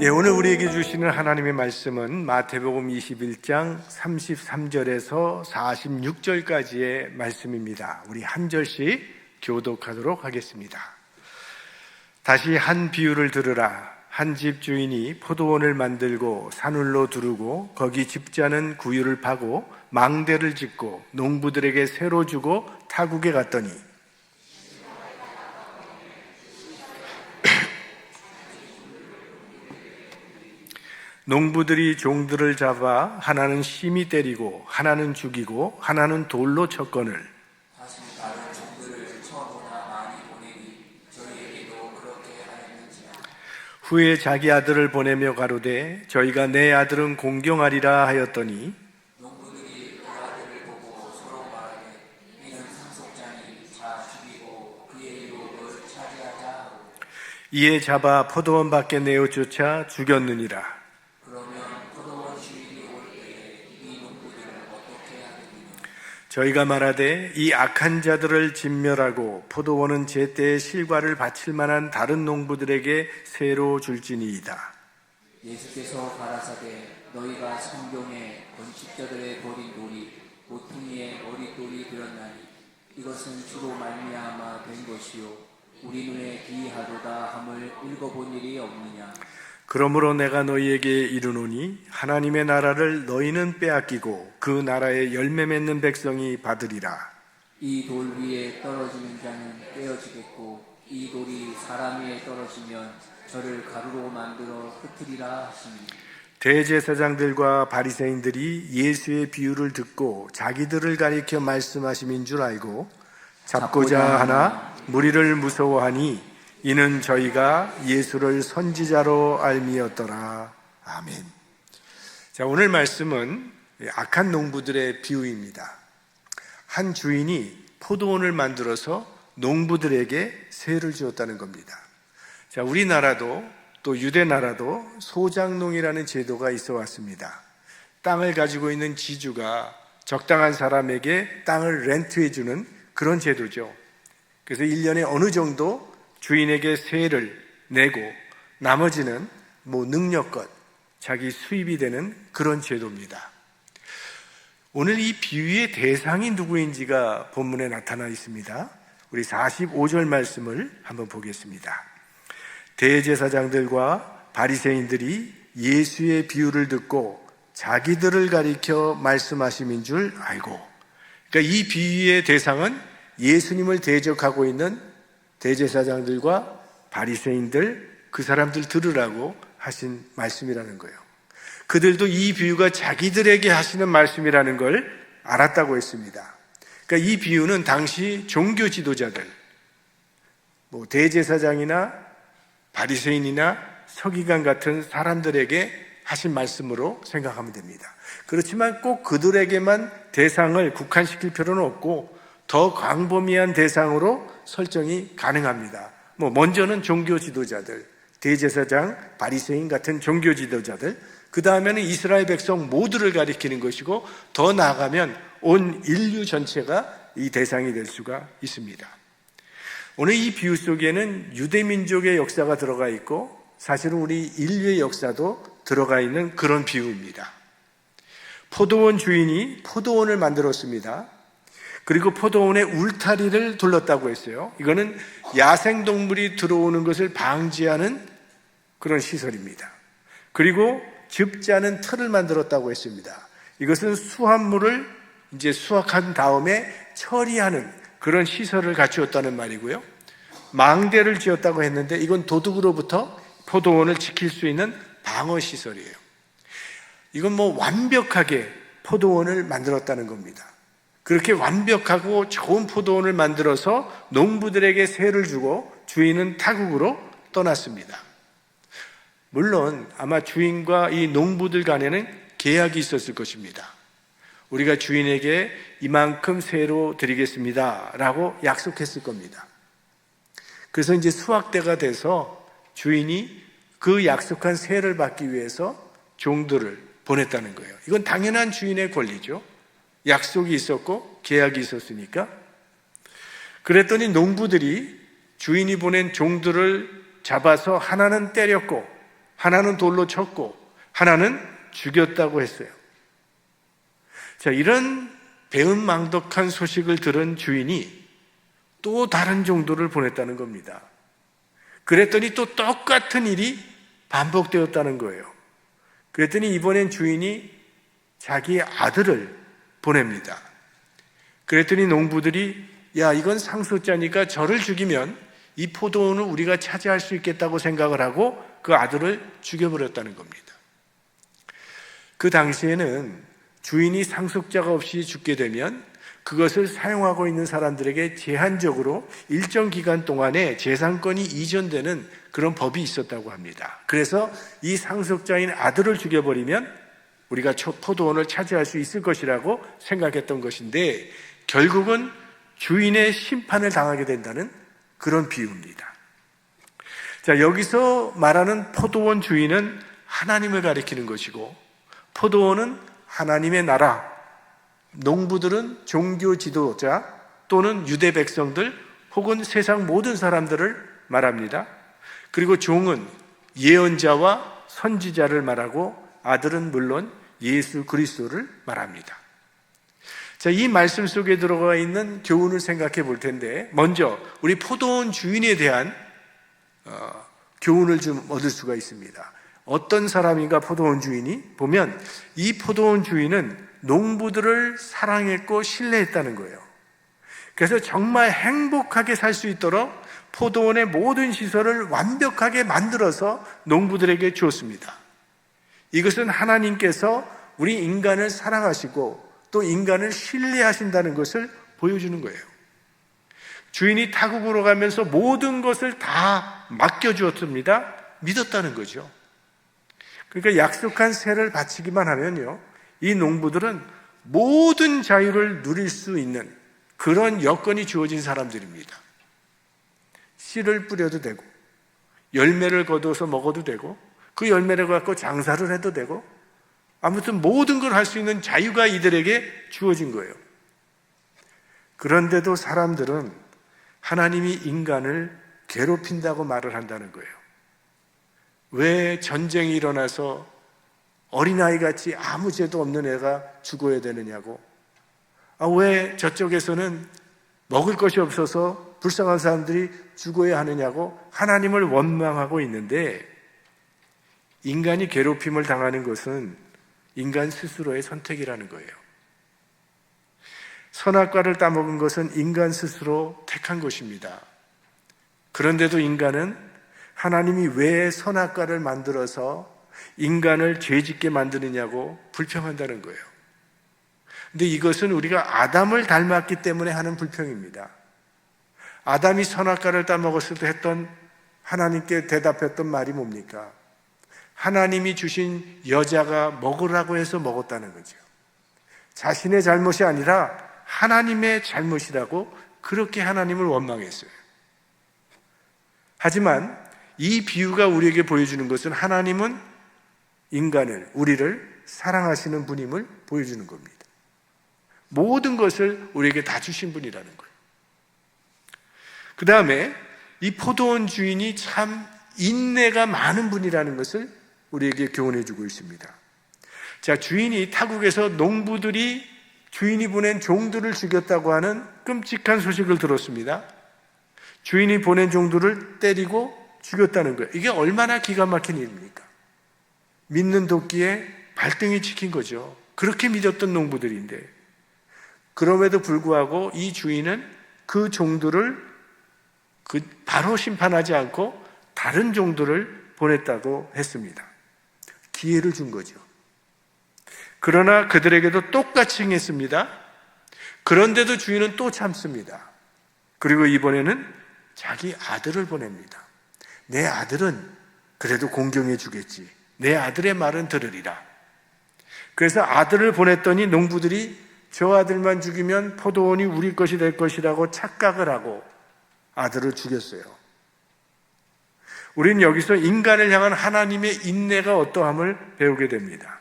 예, 오늘 우리에게 주시는 하나님의 말씀은 마태복음 21장 33절에서 46절까지의 말씀입니다. 우리 한 절씩 교독하도록 하겠습니다. 다시 한 비유를 들으라. 한 집 주인이 포도원을 만들고 산울로 두르고 거기 집자는 구유를 파고 망대를 짓고 농부들에게 새로 주고 타국에 갔더니 농부들이 종들을 잡아 하나는 심히 때리고 하나는 죽이고 하나는 돌로 쳤거늘. 후에 자기 아들을 보내며 가로되 저희가 내 아들은 공경하리라 하였더니 이에 잡아 포도원 밖에 내어 쫓아 죽였느니라 그러면 포도원 주인이 올 때에 이 농부들을 어떻게 하겠느냐 저희가 말하되 이 악한 자들을 진멸하고 포도원은 제때에 실과를 바칠 만한 다른 농부들에게 새로 줄지니이다. 예수께서 가라사대 너희가 성경에 건축자들의 버린 돌이 모퉁이의 머릿돌이 되었나니 이것은 주로 말미암아 된 것이요 우리 눈에 기이하도다 함을 읽어본 일이 없느냐 그러므로 내가 너희에게 이르노니 하나님의 나라를 너희는 빼앗기고 그 나라의 열매 맺는 백성이 받으리라. 이 돌 위에 떨어지는 자는 떼어지겠고 이 돌이 사람 위에 떨어지면 저를 가루로 만들어 흩으리라 하시니. 대제사장들과 바리새인들이 예수의 비유를 듣고 자기들을 가리켜 말씀하심인 줄 알고 잡고자 하나 무리를 무서워하니 이는 저희가 예수를 선지자로 알미었더라. 아멘. 자, 오늘 말씀은 악한 농부들의 비유입니다. 한 주인이 포도원을 만들어서 농부들에게 세를 주었다는 겁니다. 자, 우리나라도 또 유대 나라도 소장농이라는 제도가 있어 왔습니다. 땅을 가지고 있는 지주가 적당한 사람에게 땅을 렌트해 주는 그런 제도죠. 그래서 1년에 어느 정도 주인에게 세를 내고 나머지는 뭐 능력껏 자기 수입이 되는 그런 제도입니다. 오늘 이 비유의 대상이 누구인지가 본문에 나타나 있습니다. 우리 45절 말씀을 한번 보겠습니다. 대제사장들과 바리새인들이 예수의 비유를 듣고 자기들을 가리켜 말씀하심인 줄 알고 그러니까 이 비유의 대상은 예수님을 대적하고 있는 대제사장들과 바리새인들 그 사람들 들으라고 하신 말씀이라는 거예요. 그들도 이 비유가 자기들에게 하시는 말씀이라는 걸 알았다고 했습니다. 그러니까 이 비유는 당시 종교 지도자들, 뭐 대제사장이나 바리새인이나 서기관 같은 사람들에게 하신 말씀으로 생각하면 됩니다. 그렇지만 꼭 그들에게만 대상을 국한시킬 필요는 없고 더 광범위한 대상으로 설정이 가능합니다. 뭐 먼저는 종교 지도자들, 대제사장, 바리새인 같은 종교 지도자들, 그 다음에는 이스라엘 백성 모두를 가리키는 것이고 더 나아가면 온 인류 전체가 이 대상이 될 수가 있습니다. 오늘 이 비유 속에는 유대 민족의 역사가 들어가 있고 사실은 우리 인류의 역사도 들어가 있는 그런 비유입니다. 포도원 주인이 포도원을 만들었습니다. 그리고 포도원의 울타리를 둘렀다고 했어요. 이거는 야생 동물이 들어오는 것을 방지하는 그런 시설입니다. 그리고 즙자는 틀을 만들었다고 했습니다. 이것은 수확물을 이제 수확한 다음에 처리하는 그런 시설을 갖추었다는 말이고요. 망대를 지었다고 했는데 이건 도둑으로부터 포도원을 지킬 수 있는 방어 시설이에요. 이건 뭐 완벽하게 포도원을 만들었다는 겁니다. 그렇게 완벽하고 좋은 포도원을 만들어서 농부들에게 세를 주고 주인은 타국으로 떠났습니다. 물론 아마 주인과 이 농부들 간에는 계약이 있었을 것입니다. 우리가 주인에게 이만큼 세로 드리겠습니다. 라고 약속했을 겁니다. 그래서 이제 수확대가 돼서 주인이 그 약속한 세를 받기 위해서 종들을 보냈다는 거예요. 이건 당연한 주인의 권리죠. 약속이 있었고 계약이 있었으니까. 그랬더니 농부들이 주인이 보낸 종들을 잡아서 하나는 때렸고 하나는 돌로 쳤고 하나는 죽였다고 했어요. 자, 이런 배은망덕한 소식을 들은 주인이 또 다른 종들을 보냈다는 겁니다. 그랬더니 또 똑같은 일이 반복되었다는 거예요. 그랬더니 이번엔 주인이 자기 아들을 보냅니다. 그랬더니 농부들이 야, 이건 상속자니까 저를 죽이면 이 포도원을 우리가 차지할 수 있겠다고 생각을 하고 그 아들을 죽여버렸다는 겁니다. 그 당시에는 주인이 상속자가 없이 죽게 되면 그것을 사용하고 있는 사람들에게 제한적으로 일정 기간 동안에 재산권이 이전되는 그런 법이 있었다고 합니다. 그래서 이 상속자인 아들을 죽여버리면 우리가 포도원을 차지할 수 있을 것이라고 생각했던 것인데 결국은 주인의 심판을 당하게 된다는 그런 비유입니다. 자, 여기서 말하는 포도원 주인은 하나님을 가리키는 것이고 포도원은 하나님의 나라, 농부들은 종교 지도자 또는 유대 백성들 혹은 세상 모든 사람들을 말합니다. 그리고 종은 예언자와 선지자를 말하고 아들은 물론 예수 그리스도를 말합니다. 자, 이 말씀 속에 들어가 있는 교훈을 생각해 볼 텐데, 먼저 우리 포도원 주인에 대한 어, 교훈을 좀 얻을 수가 있습니다. 어떤 사람인가 포도원 주인이 보면 이 포도원 주인은 농부들을 사랑했고 신뢰했다는 거예요. 그래서 정말 행복하게 살 수 있도록 포도원의 모든 시설을 완벽하게 만들어서 농부들에게 주었습니다. 이것은 하나님께서 우리 인간을 사랑하시고 또 인간을 신뢰하신다는 것을 보여주는 거예요. 주인이 타국으로 가면서 모든 것을 다 맡겨주었습니다. 믿었다는 거죠. 그러니까 약속한 세를 바치기만 하면요. 이 농부들은 모든 자유를 누릴 수 있는 그런 여건이 주어진 사람들입니다. 씨를 뿌려도 되고, 열매를 거둬서 먹어도 되고, 그 열매를 갖고 장사를 해도 되고, 아무튼 모든 걸 할 수 있는 자유가 이들에게 주어진 거예요. 그런데도 사람들은 하나님이 인간을 괴롭힌다고 말을 한다는 거예요. 왜 전쟁이 일어나서 어린아이 같이 아무 죄도 없는 애가 죽어야 되느냐고. 아, 왜 저쪽에서는 먹을 것이 없어서 불쌍한 사람들이 죽어야 하느냐고 하나님을 원망하고 있는데 인간이 괴롭힘을 당하는 것은 인간 스스로의 선택이라는 거예요. 선악과를 따먹은 것은 인간 스스로 택한 것입니다. 그런데도 인간은 하나님이 왜 선악과를 만들어서 인간을 죄짓게 만드느냐고 불평한다는 거예요. 근데 이것은 우리가 아담을 닮았기 때문에 하는 불평입니다. 아담이 선악과를 따먹었을 때 했던 하나님께 대답했던 말이 뭡니까? 하나님이 주신 여자가 먹으라고 해서 먹었다는 거죠. 자신의 잘못이 아니라 하나님의 잘못이라고 그렇게 하나님을 원망했어요. 하지만 이 비유가 우리에게 보여주는 것은 하나님은 인간을, 우리를 사랑하시는 분임을 보여주는 겁니다. 모든 것을 우리에게 다 주신 분이라는 거예요. 그 다음에 이 포도원 주인이 참 인내가 많은 분이라는 것을 우리에게 교훈해 주고 있습니다. 자, 주인이 타국에서 농부들이 주인이 보낸 종들을 죽였다고 하는 끔찍한 소식을 들었습니다. 주인이 보낸 종들을 때리고 죽였다는 거예요. 이게 얼마나 기가 막힌 일입니까? 믿는 도끼에 발등이 찍힌 거죠. 그렇게 믿었던 농부들인데. 그럼에도 불구하고 이 주인은 그 종들을 그 바로 심판하지 않고 다른 종들을 보냈다고 했습니다. 기회를 준 거죠. 그러나 그들에게도 똑같이 행했습니다. 그런데도 주인은 또 참습니다. 그리고 이번에는 자기 아들을 보냅니다. 내 아들은 그래도 공경해 주겠지. 내 아들의 말은 들으리라. 그래서 아들을 보냈더니 농부들이 저 아들만 죽이면 포도원이 우리 것이 될 것이라고 착각을 하고 아들을 죽였어요. 우리는 여기서 인간을 향한 하나님의 인내가 어떠함을 배우게 됩니다.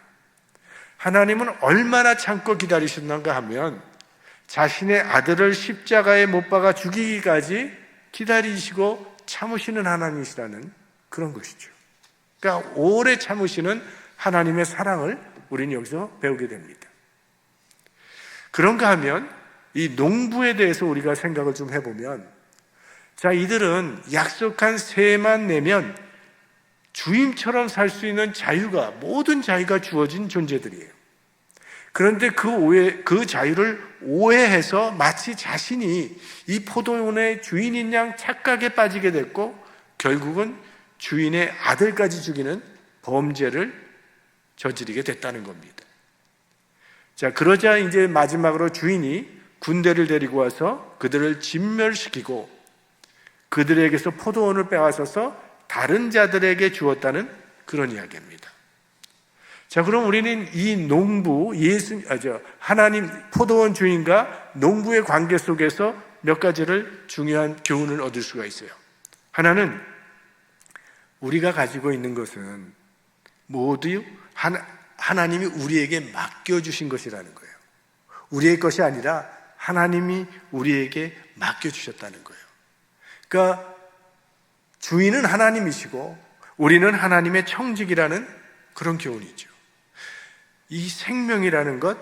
하나님은 얼마나 참고 기다리셨는가 하면 자신의 아들을 십자가에 못 박아 죽이기까지 기다리시고 참으시는 하나님이시라는 그런 것이죠. 그러니까 오래 참으시는 하나님의 사랑을 우리는 여기서 배우게 됩니다. 그런가 하면 이 농부에 대해서 우리가 생각을 좀 해보면 자, 이들은 약속한 세만 내면 주임처럼 살 수 있는 자유가, 모든 자유가 주어진 존재들이에요. 그런데 그 오해, 그 자유를 오해해서 마치 자신이 이 포도원의 주인인 양 착각에 빠지게 됐고, 결국은 주인의 아들까지 죽이는 범죄를 저지르게 됐다는 겁니다. 자, 그러자 이제 마지막으로 주인이 군대를 데리고 와서 그들을 진멸시키고 그들에게서 포도원을 빼앗아서 다른 자들에게 주었다는 그런 이야기입니다. 자, 그럼 우리는 이 농부, 예수, 아, 저, 하나님 포도원 주인과 농부의 관계 속에서 몇 가지를 중요한 교훈을 얻을 수가 있어요. 하나는 우리가 가지고 있는 것은 모두 하나, 하나님이 우리에게 맡겨주신 것이라는 거예요. 우리의 것이 아니라 하나님이 우리에게 맡겨주셨다는 거예요. 그러니까 주인은 하나님이시고 우리는 하나님의 청직이라는 그런 교훈이죠. 이 생명이라는 것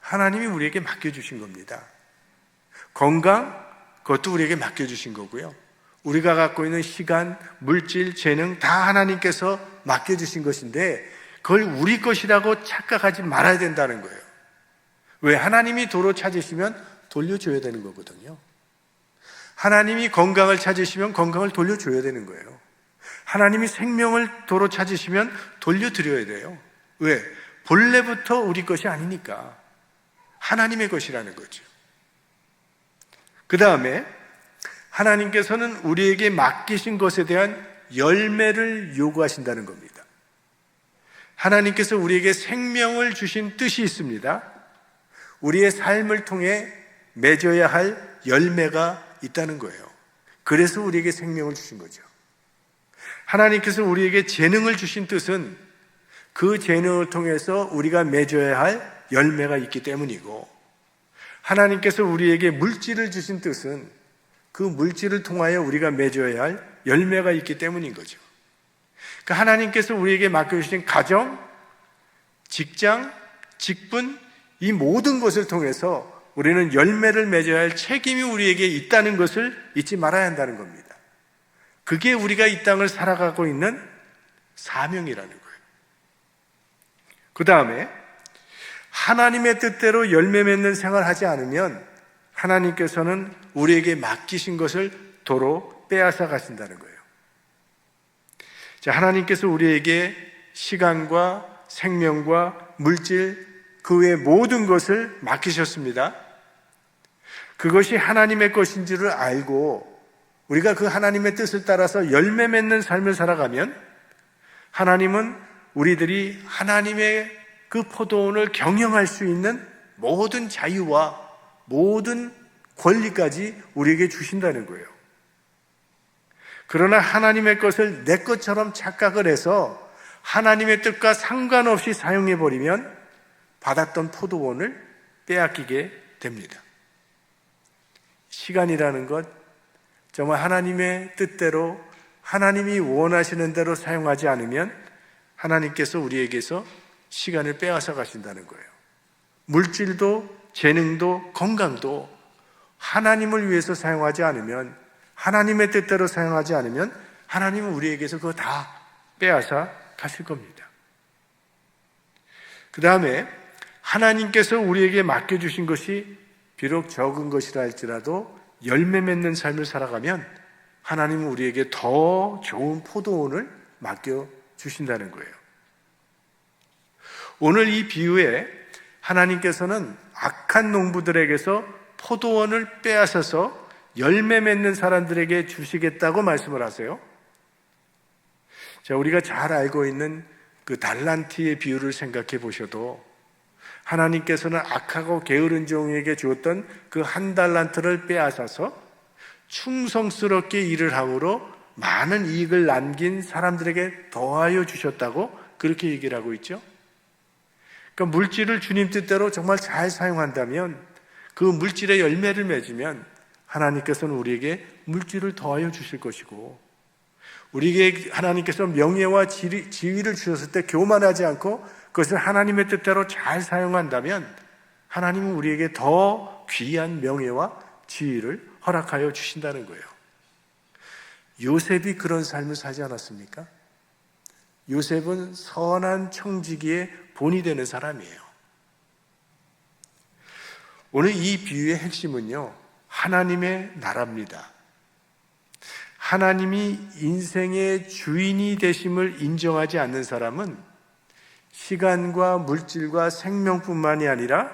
하나님이 우리에게 맡겨주신 겁니다. 건강 그것도 우리에게 맡겨주신 거고요. 우리가 갖고 있는 시간, 물질, 재능 다 하나님께서 맡겨주신 것인데 그걸 우리 것이라고 착각하지 말아야 된다는 거예요. 왜 하나님이 도로 찾으시면 돌려줘야 되는 거거든요. 하나님이 건강을 찾으시면 건강을 돌려줘야 되는 거예요. 하나님이 생명을 도로 찾으시면 돌려드려야 돼요. 왜? 본래부터 우리 것이 아니니까. 하나님의 것이라는 거죠. 그 다음에 하나님께서는 우리에게 맡기신 것에 대한 열매를 요구하신다는 겁니다. 하나님께서 우리에게 생명을 주신 뜻이 있습니다. 우리의 삶을 통해 맺어야 할 열매가 있다는 거예요. 그래서 우리에게 생명을 주신 거죠. 하나님께서 우리에게 재능을 주신 뜻은 그 재능을 통해서 우리가 맺어야 할 열매가 있기 때문이고, 하나님께서 우리에게 물질을 주신 뜻은 그 물질을 통하여 우리가 맺어야 할 열매가 있기 때문인 거죠. 그 하나님께서 우리에게 맡겨주신 가정, 직장, 직분, 이 모든 것을 통해서 우리는 열매를 맺어야 할 책임이 우리에게 있다는 것을 잊지 말아야 한다는 겁니다. 그게 우리가 이 땅을 살아가고 있는 사명이라는 거예요. 그 다음에 하나님의 뜻대로 열매 맺는 생활을 하지 않으면 하나님께서는 우리에게 맡기신 것을 도로 빼앗아 가신다는 거예요. 자, 하나님께서 우리에게 시간과 생명과 물질, 그 외 모든 것을 맡기셨습니다. 그것이 하나님의 것인 줄을 알고 우리가 그 하나님의 뜻을 따라서 열매 맺는 삶을 살아가면 하나님은 우리들이 하나님의 그 포도원을 경영할 수 있는 모든 자유와 모든 권리까지 우리에게 주신다는 거예요. 그러나 하나님의 것을 내 것처럼 착각을 해서 하나님의 뜻과 상관없이 사용해 버리면 받았던 포도원을 빼앗기게 됩니다. 시간이라는 것 정말 하나님의 뜻대로 하나님이 원하시는 대로 사용하지 않으면 하나님께서 우리에게서 시간을 빼앗아 가신다는 거예요. 물질도 재능도 건강도 하나님을 위해서 사용하지 않으면 하나님의 뜻대로 사용하지 않으면 하나님은 우리에게서 그거 다 빼앗아 가실 겁니다. 그 다음에 하나님께서 우리에게 맡겨주신 것이 비록 적은 것이라 할지라도 열매 맺는 삶을 살아가면 하나님은 우리에게 더 좋은 포도원을 맡겨주신다는 거예요. 오늘 이 비유에 하나님께서는 악한 농부들에게서 포도원을 빼앗아서 열매 맺는 사람들에게 주시겠다고 말씀을 하세요. 자, 우리가 잘 알고 있는 그 달란트의 비유를 생각해 보셔도 하나님께서는 악하고 게으른 종에게 주었던 그 한 달란트를 빼앗아서 충성스럽게 일을 함으로 많은 이익을 남긴 사람들에게 더하여 주셨다고 그렇게 얘기를 하고 있죠. 그러니까 물질을 주님 뜻대로 정말 잘 사용한다면 그 물질의 열매를 맺으면 하나님께서는 우리에게 물질을 더하여 주실 것이고 우리에게 하나님께서 명예와 지위를 주셨을 때 교만하지 않고 그것을 하나님의 뜻대로 잘 사용한다면 하나님은 우리에게 더 귀한 명예와 지위를 허락하여 주신다는 거예요. 요셉이 그런 삶을 사지 않았습니까? 요셉은 선한 청지기의 본이 되는 사람이에요. 오늘 이 비유의 핵심은요, 하나님의 나라입니다. 하나님이 인생의 주인이 되심을 인정하지 않는 사람은 시간과 물질과 생명뿐만이 아니라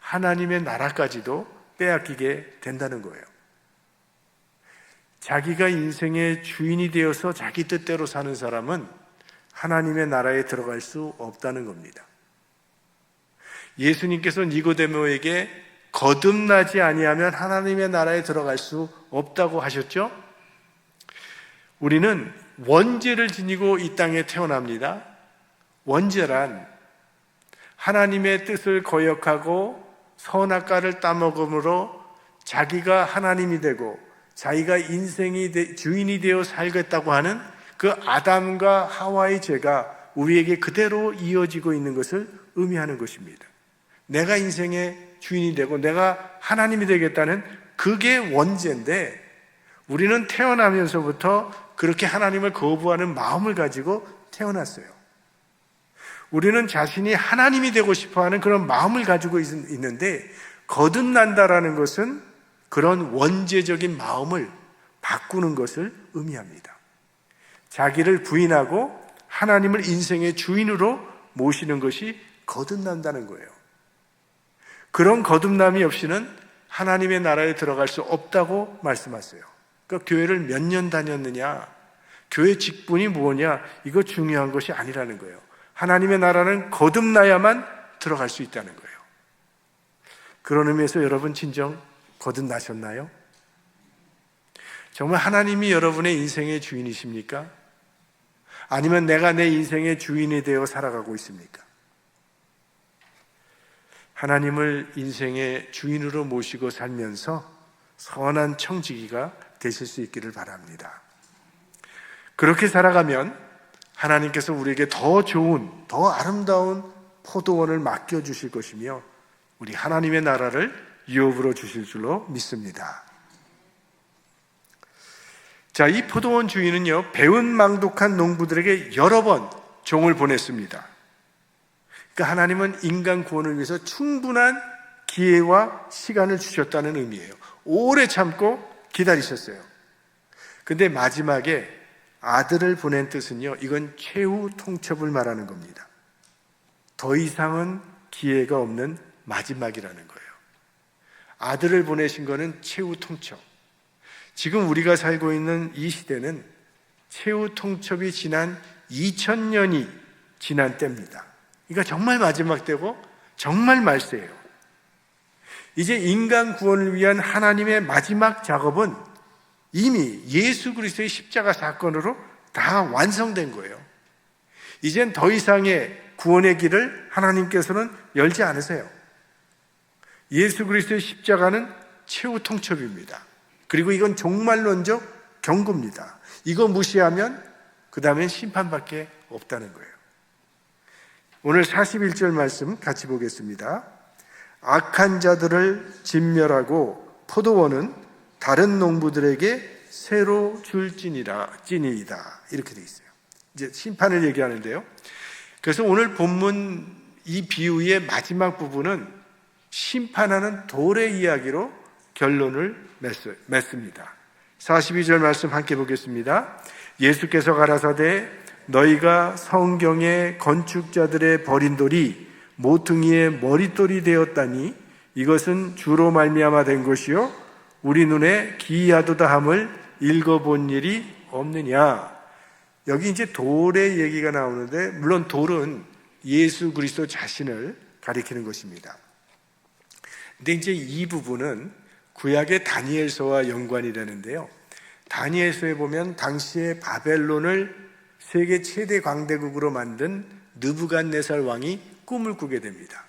하나님의 나라까지도 빼앗기게 된다는 거예요. 자기가 인생의 주인이 되어서 자기 뜻대로 사는 사람은 하나님의 나라에 들어갈 수 없다는 겁니다. 예수님께서 니고데모에게 거듭나지 아니하면 하나님의 나라에 들어갈 수 없다고 하셨죠? 우리는 원죄를 지니고 이 땅에 태어납니다. 원죄란 하나님의 뜻을 거역하고 선악과를 따먹음으로 자기가 하나님이 되고 자기가 인생이 되, 주인이 되어 살겠다고 하는 그 아담과 하와의 죄가 우리에게 그대로 이어지고 있는 것을 의미하는 것입니다. 내가 인생의 주인이 되고 내가 하나님이 되겠다는 그게 원죄인데 우리는 태어나면서부터 그렇게 하나님을 거부하는 마음을 가지고 태어났어요. 우리는 자신이 하나님이 되고 싶어 하는 그런 마음을 가지고 있는데 거듭난다라는 것은 그런 원죄적인 마음을 바꾸는 것을 의미합니다. 자기를 부인하고 하나님을 인생의 주인으로 모시는 것이 거듭난다는 거예요. 그런 거듭남이 없이는 하나님의 나라에 들어갈 수 없다고 말씀하세요. 그러니까 교회를 몇 년 다녔느냐, 교회 직분이 뭐냐, 이거 중요한 것이 아니라는 거예요. 하나님의 나라는 거듭나야만 들어갈 수 있다는 거예요. 그런 의미에서 여러분 진정 거듭나셨나요? 정말 하나님이 여러분의 인생의 주인이십니까? 아니면 내가 내 인생의 주인이 되어 살아가고 있습니까? 하나님을 인생의 주인으로 모시고 살면서 선한 청지기가 되실 수 있기를 바랍니다. 그렇게 살아가면 하나님께서 우리에게 더 좋은, 더 아름다운 포도원을 맡겨 주실 것이며 우리 하나님의 나라를 유업으로 주실 줄로 믿습니다. 자, 이 포도원 주인은요, 배은망독한 농부들에게 여러 번 종을 보냈습니다. 그러니까 하나님은 인간 구원을 위해서 충분한 기회와 시간을 주셨다는 의미예요. 오래 참고 기다리셨어요. 근데 마지막에 아들을 보낸 뜻은요, 이건 최후 통첩을 말하는 겁니다. 더 이상은 기회가 없는 마지막이라는 거예요. 아들을 보내신 거는 최후 통첩. 지금 우리가 살고 있는 이 시대는 최후 통첩이 지난 2000년이 지난 때입니다. 그러니까 정말 마지막 때고 정말 말세예요. 이제 인간 구원을 위한 하나님의 마지막 작업은 이미 예수 그리스도의 십자가 사건으로 다 완성된 거예요. 이젠 더 이상의 구원의 길을 하나님께서는 열지 않으세요. 예수 그리스도의 십자가는 최후 통첩입니다. 그리고 이건 종말론적 경고입니다. 이거 무시하면 그 다음엔 심판밖에 없다는 거예요. 오늘 41절 말씀 같이 보겠습니다. 악한 자들을 진멸하고 포도원은 다른 농부들에게 새로 줄지니라 찐이다 이렇게 돼 있어요. 이제 심판을 얘기하는데요. 그래서 오늘 본문 이 비유의 마지막 부분은 심판하는 돌의 이야기로 결론을 맺습니다. 42절 말씀 함께 보겠습니다. 예수께서 가라사대 너희가 성경의 건축자들의 버린 돌이 모퉁이의 머릿돌이 되었다니 이것은 주로 말미암아 된 것이요 우리 눈에 기이하도다함을 읽어본 일이 없느냐 여기 이제 돌의 얘기가 나오는데 물론 돌은 예수 그리스도 자신을 가리키는 것입니다. 근데 이제 이 부분은 구약의 다니엘서와 연관이 되는데요. 다니엘서에 보면 당시에 바벨론을 세계 최대 광대국으로 만든 느부갓네살 왕이 꿈을 꾸게 됩니다.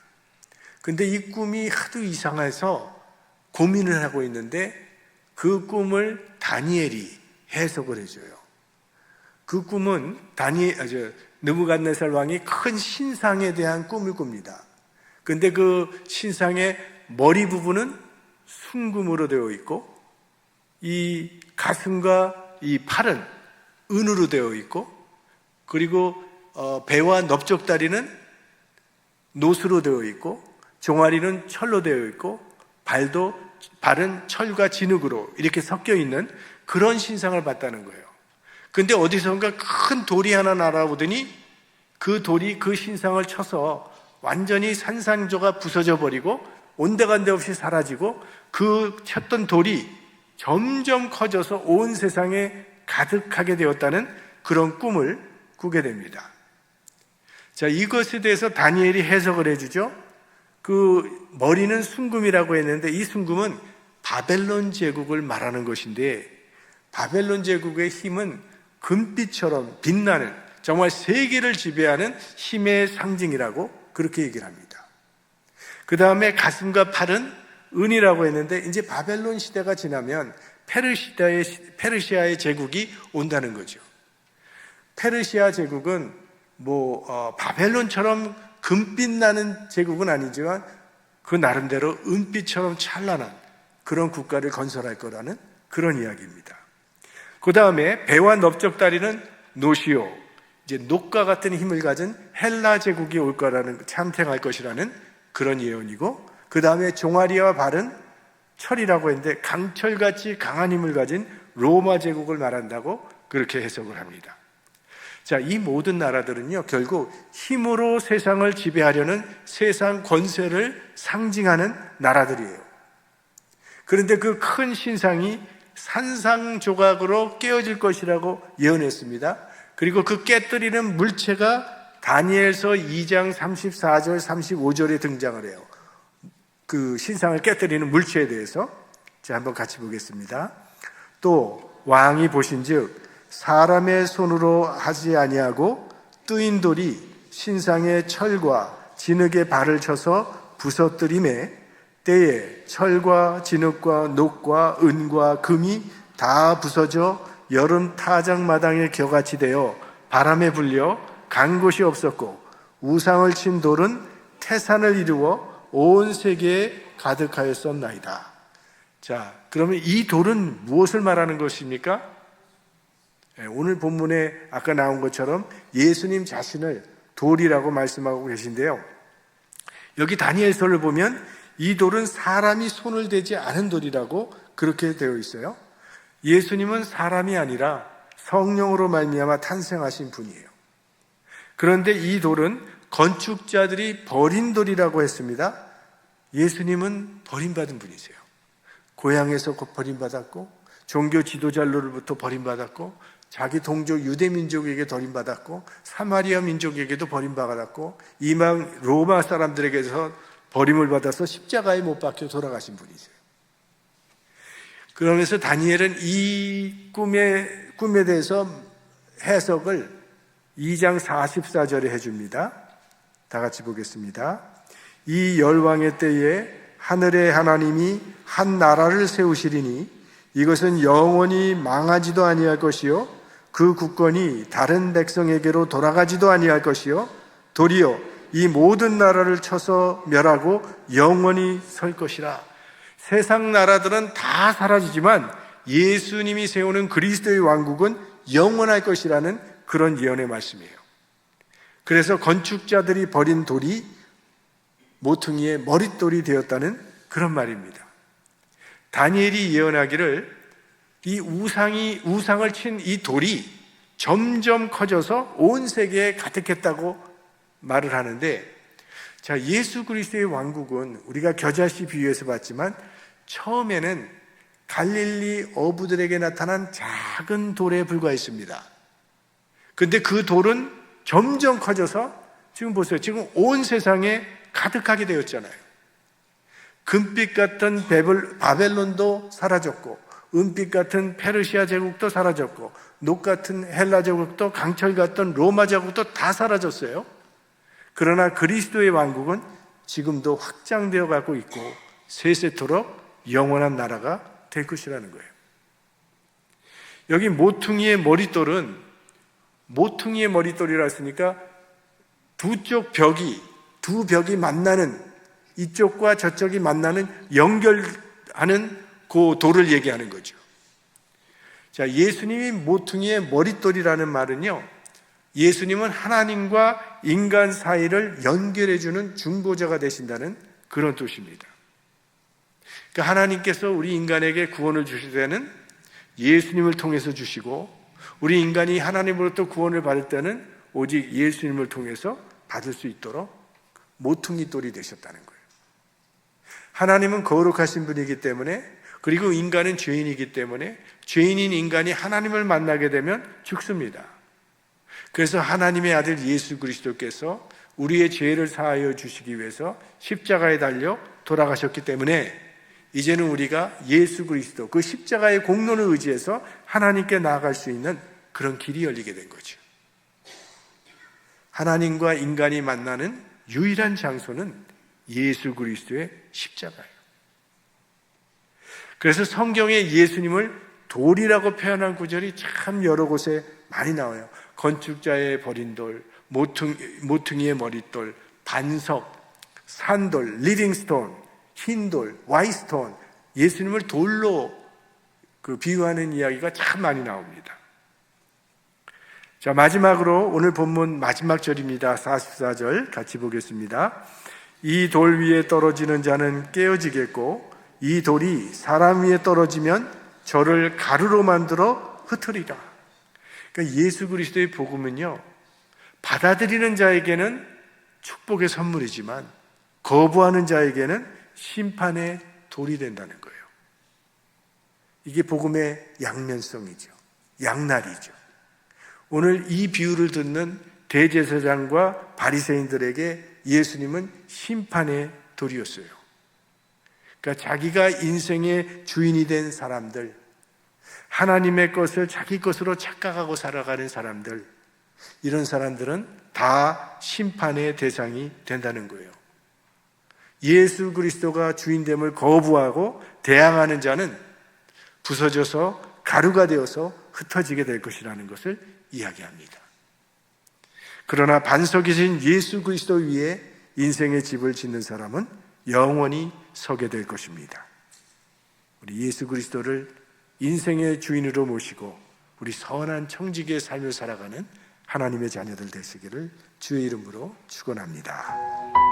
근데 이 꿈이 하도 이상해서 고민을 하고 있는데 그 꿈을 다니엘이 해석을 해줘요. 그 꿈은 다니 아, 저 느부갓네살 왕이 큰 신상에 대한 꿈을 꿉니다. 근데 그 신상의 머리 부분은 순금으로 되어 있고 이 가슴과 이 팔은 은으로 되어 있고 그리고 어, 배와 넓적다리는 노수로 되어 있고 종아리는 철로 되어 있고 발도 발은 철과 진흙으로 이렇게 섞여 있는 그런 신상을 봤다는 거예요. 근데 어디선가 큰 돌이 하나 날아오더니 그 돌이 그 신상을 쳐서 완전히 산산조가 부서져 버리고 온데간데 없이 사라지고 그 쳤던 돌이 점점 커져서 온 세상에 가득하게 되었다는 그런 꿈을 꾸게 됩니다. 자, 이것에 대해서 다니엘이 해석을 해주죠. 그 머리는 순금이라고 했는데 이 순금은 바벨론 제국을 말하는 것인데 바벨론 제국의 힘은 금빛처럼 빛나는 정말 세계를 지배하는 힘의 상징이라고 그렇게 얘기를 합니다. 그 다음에 가슴과 팔은 은이라고 했는데 이제 바벨론 시대가 지나면 페르시아의, 페르시아의 제국이 온다는 거죠. 페르시아 제국은 뭐 어, 바벨론처럼 금빛 나는 제국은 아니지만 그 나름대로 은빛처럼 찬란한 그런 국가를 건설할 거라는 그런 이야기입니다. 그 다음에 배와 넓적다리는 노시오, 이제 녹과 같은 힘을 가진 헬라 제국이 올 거라는 참택할 것이라는 그런 예언이고, 그 다음에 종아리와 발은 철이라고 했는데 강철같이 강한 힘을 가진 로마 제국을 말한다고 그렇게 해석을 합니다. 자, 이 모든 나라들은요, 결국 힘으로 세상을 지배하려는 세상 권세를 상징하는 나라들이에요. 그런데 그 큰 신상이 산상조각으로 깨어질 것이라고 예언했습니다. 그리고 그 깨뜨리는 물체가 다니엘서 2장 34절, 35절에 등장을 해요. 그 신상을 깨뜨리는 물체에 대해서 자 한번 같이 보겠습니다. 또 왕이 보신 즉 사람의 손으로 하지 아니하고 뜨인 돌이 신상의 철과 진흙에 발을 쳐서 부서뜨림에 때에 철과 진흙과 녹과 은과 금이 다 부서져 여름 타작마당에 겨같이 되어 바람에 불려 간 곳이 없었고 우상을 친 돌은 태산을 이루어 온 세계에 가득하였었나이다. 자, 그러면 이 돌은 무엇을 말하는 것입니까? 예, 오늘 본문에 아까 나온 것처럼 예수님 자신을 돌이라고 말씀하고 계신데요. 여기 다니엘서를 보면 이 돌은 사람이 손을 대지 않은 돌이라고 그렇게 되어 있어요. 예수님은 사람이 아니라 성령으로 말미암아 탄생하신 분이에요. 그런데 이 돌은 건축자들이 버린 돌이라고 했습니다. 예수님은 버림받은 분이세요. 고향에서 버림받았고 종교 지도자로부터 버림받았고 자기 동족 유대 민족에게 버림받았고 사마리아 민족에게도 버림받았고 이방 로마 사람들에게서 버림을 받아서 십자가에 못 박혀 돌아가신 분이세요. 그러면서 다니엘은 이 꿈의 꿈에 대해서 해석을 2장 44절에 해 줍니다. 다 같이 보겠습니다. 이 열왕의 때에 하늘의 하나님이 한 나라를 세우시리니 이것은 영원히 망하지도 아니할 것이요 그 국권이 다른 백성에게로 돌아가지도 아니할 것이요 도리어 이 모든 나라를 쳐서 멸하고 영원히 설 것이라 세상 나라들은 다 사라지지만 예수님이 세우는 그리스도의 왕국은 영원할 것이라는 그런 예언의 말씀이에요. 그래서 건축자들이 버린 돌이 모퉁이의 머릿돌이 되었다는 그런 말입니다. 다니엘이 예언하기를 이 우상이 우상을 친 이 돌이 점점 커져서 온 세계에 가득했다고 말을 하는데 자 예수 그리스도의 왕국은 우리가 겨자씨 비유에서 봤지만 처음에는 갈릴리 어부들에게 나타난 작은 돌에 불과했습니다. 근데 그 돌은 점점 커져서 지금 보세요. 지금 온 세상에 가득하게 되었잖아요. 금빛 같은 베블, 바벨론도 사라졌고, 은빛 같은 페르시아 제국도 사라졌고, 녹 같은 헬라 제국도 강철 같던 로마 제국도 다 사라졌어요. 그러나 그리스도의 왕국은 지금도 확장되어 가고 있고, 세세토록 영원한 나라가 될 것이라는 거예요. 여기 모퉁이의 머릿돌은 모퉁이의 머릿돌이라 했으니까 두 쪽 벽이 두 벽이 만나는 이쪽과 저쪽이 만나는 연결하는 그 돌을 얘기하는 거죠. 자, 예수님이 모퉁이의 머릿돌이라는 말은요. 예수님은 하나님과 인간 사이를 연결해 주는 중보자가 되신다는 그런 뜻입니다. 그러니까 하나님께서 우리 인간에게 구원을 주실 때는 예수님을 통해서 주시고 우리 인간이 하나님으로부터 구원을 받을 때는 오직 예수님을 통해서 받을 수 있도록 모퉁이 돌이 되셨다는 거예요. 하나님은 거룩하신 분이기 때문에 그리고 인간은 죄인이기 때문에 죄인인 인간이 하나님을 만나게 되면 죽습니다. 그래서 하나님의 아들 예수 그리스도께서 우리의 죄를 사하여 주시기 위해서 십자가에 달려 돌아가셨기 때문에 이제는 우리가 예수 그리스도 그 십자가의 공로를 의지해서 하나님께 나아갈 수 있는 그런 길이 열리게 된 거죠. 하나님과 인간이 만나는 유일한 장소는 예수 그리스도의 십자가예요. 그래서 성경에 예수님을 돌이라고 표현한 구절이 참 여러 곳에 많이 나와요. 건축자의 버린 돌, 모퉁, 모퉁이의 머릿돌, 반석, 산돌, 리빙스톤, 흰돌, 와이스톤, 예수님을 돌로 그 비유하는 이야기가 참 많이 나옵니다. 자, 마지막으로 오늘 본문 마지막 절입니다. 44절 같이 보겠습니다. 이 돌 위에 떨어지는 자는 깨어지겠고 이 돌이 사람 위에 떨어지면 저를 가루로 만들어 흩으리라. 그러니까 예수 그리스도의 복음은요. 받아들이는 자에게는 축복의 선물이지만 거부하는 자에게는 심판의 돌이 된다는 거예요. 이게 복음의 양면성이죠. 양날이죠. 오늘 이 비유를 듣는 대제사장과 바리새인들에게 예수님은 심판의 돌이었어요. 그러니까 자기가 인생의 주인이 된 사람들, 하나님의 것을 자기 것으로 착각하고 살아가는 사람들, 이런 사람들은 다 심판의 대상이 된다는 거예요. 예수 그리스도가 주인됨을 거부하고 대항하는 자는 부서져서 가루가 되어서 흩어지게 될 것이라는 것을 이야기합니다. 그러나 반석이신 예수 그리스도 위에 인생의 집을 짓는 사람은 영원히 서게 될 것입니다. 우리 예수 그리스도를 인생의 주인으로 모시고 우리 선한 청지기의 삶을 살아가는 하나님의 자녀들 되시기를 주의 이름으로 축원합니다.